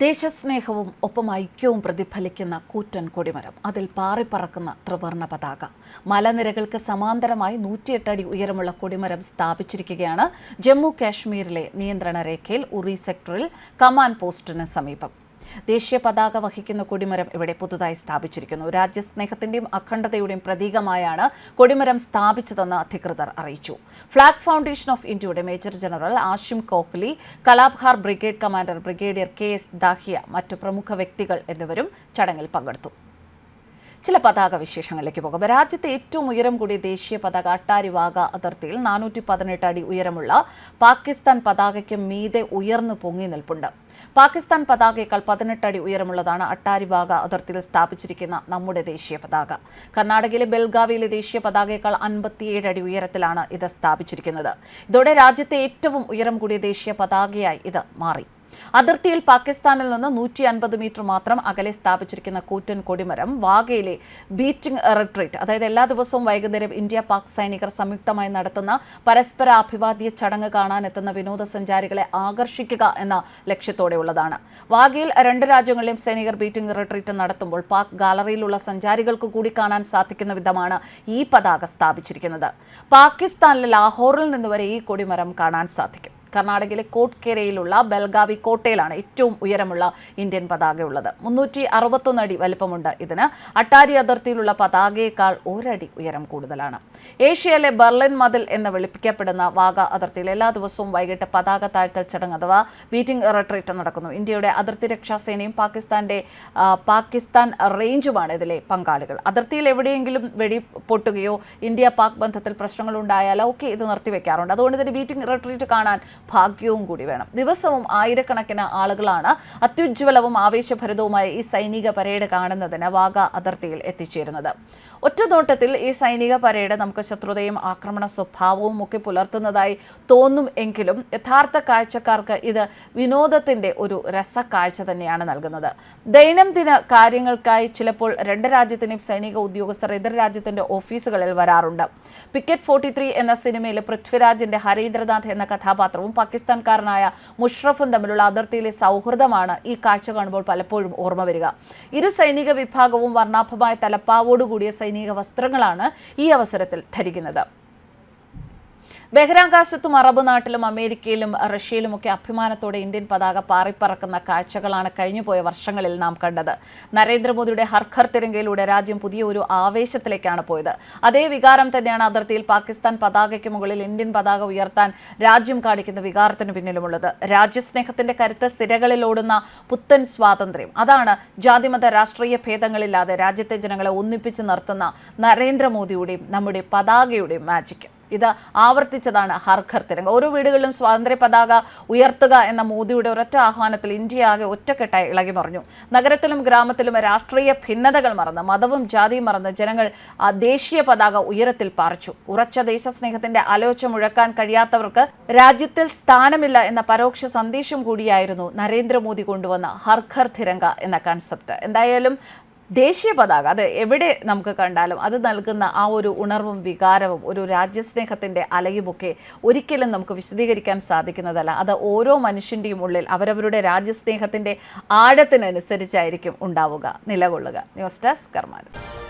ദേശസ്നേഹവും ഒപ്പം ഐക്യവും പ്രതിഫലിക്കുന്ന കൂറ്റൻ കൊടിമരം. അതിൽ പാറിപ്പറക്കുന്ന ത്രിവർണ പതാക. മലനിരകൾക്ക് സമാന്തരമായി നൂറ്റിയെട്ടടി ഉയരമുള്ള കൊടിമരം സ്ഥാപിച്ചിരിക്കുകയാണ് ജമ്മു കാശ്മീരിലെ നിയന്ത്രണ രേഖയിൽ ഉറി സെക്ടറിൽ കമാൻഡ് പോസ്റ്റിന് സമീപം. ദേശീയ പതാക വഹിക്കുന്ന കൊടിമരം ഇവിടെ പുതുതായി സ്ഥാപിച്ചിരിക്കുന്നു. രാജ്യസ്നേഹത്തിന്റെയും അഖണ്ഡതയുടെയും പ്രതീകമായാണ് കൊടിമരം സ്ഥാപിച്ചതെന്ന് അധികൃതർ അറിയിച്ചു. ഫ്ളാഗ് ഫൗണ്ടേഷൻ ഓഫ് ഇന്ത്യയുടെ major general Ashim Kohli കലാബ്ഹാർ brigade commander brigadier K S Dahiya മറ്റു പ്രമുഖ വ്യക്തികൾ എന്നിവരും ചടങ്ങിൽ പങ്കെടുത്തു. ചില പതാക വിശേഷങ്ങളിലേക്ക് പോകാം. രാജ്യത്തെ ഏറ്റവും ഉയരം കൂടിയ ദേശീയ പതാക അട്ടാരി വാഗ അതിർത്തിയിൽ നാനൂറ്റി പതിനെട്ട് അടി ഉയരമുള്ള പാകിസ്ഥാൻ പതാകയ്ക്ക് മീതെ ഉയർന്നു പൊങ്ങി നിൽപ്പുണ്ട്. പാകിസ്ഥാൻ പതാകയേക്കാൾ പതിനെട്ട് അടി ഉയരമുള്ളതാണ് അട്ടാരി വാഗ അതിർത്തിയിൽ സ്ഥാപിച്ചിരിക്കുന്ന നമ്മുടെ ദേശീയ പതാക. കർണാടകയിലെ ബെൽഗാവിയിലെ ദേശീയ പതാകയേക്കാൾ അൻപത്തിയേഴ് അടി ഉയരത്തിലാണ് ഇത് സ്ഥാപിച്ചിരിക്കുന്നത്. ഇതോടെ രാജ്യത്തെ ഏറ്റവും ഉയരം കൂടിയ ദേശീയ പതാകയായി ഇത് മാറി. അതിർത്തിയിൽ പാകിസ്ഥാനിൽ നിന്ന് നൂറ്റി അൻപത് മീറ്റർ മാത്രം അകലെ സ്ഥാപിച്ചിരിക്കുന്ന കൂറ്റൻ കൊടിമരം വാഗയിലെ ബീറ്റിംഗ് റിട്രീറ്റ് അതായത് എല്ലാ ദിവസവും വൈകുന്നേരം ഇന്ത്യ പാക് സൈനികർ സംയുക്തമായി നടത്തുന്ന പരസ്പര അഭിവാദ്യ ചടങ്ങ് കാണാനെത്തുന്ന വിനോദസഞ്ചാരികളെ ആകർഷിക്കുക എന്ന ലക്ഷ്യത്തോടെയുള്ളതാണ്. വാഗയിൽ രണ്ട് രാജ്യങ്ങളിലെയും സൈനികർ ബീറ്റിംഗ് റിട്രീറ്റ് നടത്തുമ്പോൾ പാക് ഗാലറിയിലുള്ള സഞ്ചാരികൾക്ക് കൂടി കാണാൻ സാധിക്കുന്ന വിധമാണ് ഈ പതാക സ്ഥാപിച്ചിരിക്കുന്നത്. പാകിസ്ഥാനിലെ ലാഹോറിൽ നിന്ന് വരെ ഈ കൊടിമരം കാണാൻ സാധിക്കും. കർണാടകയിലെ കോട്ട്കെരയിലുള്ള ബൽഗാവി കോട്ടയിലാണ് ഏറ്റവും ഉയരമുള്ള ഇന്ത്യൻ പതാകയുള്ളത് മുന്നൂറ്റി അറുപത്തൊന്ന് അടി വലിപ്പമുണ്ട് ഇതിന്. അട്ടാരി അതിർത്തിയിലുള്ള പതാകയേക്കാൾ ഒരടി ഉയരം കൂടുതലാണ്. ഏഷ്യയിലെ ബെർലിൻ മതിൽ എന്ന് വിളിപ്പിക്കപ്പെടുന്ന വാഗ അതിർത്തിയിൽ എല്ലാ ദിവസവും വൈകിട്ട് പതാക താഴ്ത്തൽ ചടങ്ങ് അഥവാ ബീറ്റിംഗ് റിട്രീറ്റ് നടക്കുന്നു. ഇന്ത്യയുടെ അതിർത്തി രക്ഷാസേനയും പാകിസ്ഥാന്റെ പാകിസ്ഥാൻ റേഞ്ചുമാണ് ഇതിലെ പങ്കാളികൾ. അതിർത്തിയിൽ എവിടെയെങ്കിലും വെടി പൊട്ടുകയോ ഇന്ത്യ പാക് ബന്ധത്തിൽ പ്രശ്നങ്ങൾ ഉണ്ടായാലോ ഒക്കെ ഇത് നിർത്തിവെക്കാറുണ്ട്. അതുകൊണ്ട് തന്നെ ബീറ്റിംഗ് റിട്രീറ്റ് കാണാൻ ഭാഗ്യവും കൂടി വേണം. ദിവസവും ആയിരക്കണക്കിന് ആളുകളാണ് അത്യുജ്വലവും ആവേശഭരിതവുമായ ഈ സൈനിക പരേഡ് കാണുന്നതിന് വാഗ അതിർത്തിയിൽ എത്തിച്ചേരുന്നത്. ഒറ്റനോട്ടത്തിൽ ഈ സൈനിക പരേഡ് നമുക്ക് ശത്രുതയും ആക്രമണ സ്വഭാവവും ഒക്കെ പുലർത്തുന്നതായി തോന്നും എങ്കിലും യഥാർത്ഥ കാഴ്ചക്കാർക്ക് ഇത് വിനോദത്തിന്റെ ഒരു രസക്കാഴ്ച തന്നെയാണ് നൽകുന്നത്. ദൈനംദിന കാര്യങ്ങൾക്കായി ചിലപ്പോൾ രണ്ട് രാജ്യത്തിനെയും സൈനിക ഉദ്യോഗസ്ഥർ എതിർ രാജ്യത്തിന്റെ ഓഫീസുകളിൽ വരാറുണ്ട്. പിക്കറ്റ് ഫോർട്ടി എന്ന സിനിമയിലെ പൃഥ്വിരാജിന്റെ ഹരീന്ദ്രനാഥ് എന്ന കഥാപാത്രവും പാകിസ്ഥാൻകാരനായ മുഷ്റഫും തമ്മിലുള്ള അതിർത്തിയിലെ സൗഹൃദമാണ് ഈ കാഴ്ച കാണുമ്പോൾ പലപ്പോഴും ഓർമ്മ വരിക. ഇരു സൈനിക വിഭാഗവും വർണാഭമായ തലപ്പാവോടുകൂടിയ സൈനിക വസ്ത്രങ്ങളാണ് ഈ അവസരത്തിൽ ധരിക്കുന്നത്. ബഹിരാകാശത്തും അറബ് നാട്ടിലും അമേരിക്കയിലും റഷ്യയിലുമൊക്കെ അഭിമാനത്തോടെ ഇന്ത്യൻ പതാക പാറിപ്പറക്കുന്ന കാഴ്ചകളാണ് കഴിഞ്ഞുപോയ വർഷങ്ങളിൽ നാം കണ്ടത്. നരേന്ദ്രമോദിയുടെ ഹർഖർ തിരങ്കയിലൂടെ രാജ്യം പുതിയ ഒരു ആവേശത്തിലേക്കാണ് പോയത്. അതേ വികാരം തന്നെയാണ് അതിർത്തിയിൽ പാകിസ്ഥാൻ പതാകയ്ക്ക് മുകളിൽ ഇന്ത്യൻ പതാക ഉയർത്താൻ രാജ്യം കാണിക്കുന്ന വികാരത്തിന് പിന്നിലുമുള്ളത്. രാജ്യസ്നേഹത്തിന്റെ കരുത്ത് സിരകളിലോടുന്ന പുത്തൻ സ്വാതന്ത്ര്യം. അതാണ് ജാതിമത രാഷ്ട്രീയ ഭേദങ്ങളില്ലാതെ രാജ്യത്തെ ജനങ്ങളെ ഒന്നിപ്പിച്ച് നിർത്തുന്ന നരേന്ദ്രമോദിയുടെയും നമ്മുടെ പതാകയുടെയും മാജിക് ഇത് ആവർത്തിച്ചതാണ് ഹർഘർ തിരങ്ക. ഓരോ വീടുകളിലും സ്വാതന്ത്ര്യ പതാക ഉയർത്തുക എന്ന മോദിയുടെ ഒരൊറ്റ ആഹ്വാനത്തിൽ ഇന്ത്യ ആകെ ഒറ്റക്കെട്ടായി ഇളകി മറിഞ്ഞു. നഗരത്തിലും ഗ്രാമത്തിലും രാഷ്ട്രീയ ഭിന്നതകൾ മറന്ന് മതവും ജാതിയും മറന്ന് ജനങ്ങൾ ദേശീയ പതാക ഉയരത്തിൽ പാറിച്ചു. ഉറച്ച ദേശസ്നേഹത്തിന്റെ അലോച്ച മുഴക്കാൻ കഴിയാത്തവർക്ക് രാജ്യത്തിൽ സ്ഥാനമില്ല എന്ന പരോക്ഷ സന്ദേശം കൂടിയായിരുന്നു നരേന്ദ്രമോദി കൊണ്ടുവന്ന ഹർഘർ തിരങ്ക എന്ന കൺസെപ്റ്റ് എന്തായാലും ദേശീയ പതാക അത് എവിടെ നമുക്ക് കണ്ടാലും അത് നൽകുന്ന ആ ഒരു ഉണർവും വികാരവും ഒരു രാജ്യസ്നേഹത്തിന്റെ അലയുമൊക്കെ ഒരിക്കലും നമുക്ക് വിശദീകരിക്കാൻ സാധിക്കുന്നതല്ല. അത് ഓരോ മനുഷ്യന്റെയും ഉള്ളിൽ അവരവരുടെ രാജ്യസ്നേഹത്തിന്റെ ആഴത്തിനനുസരിച്ചായിരിക്കും ഉണ്ടാവുക. നിലകൊള്ളുക. News desk കർമാനസ്.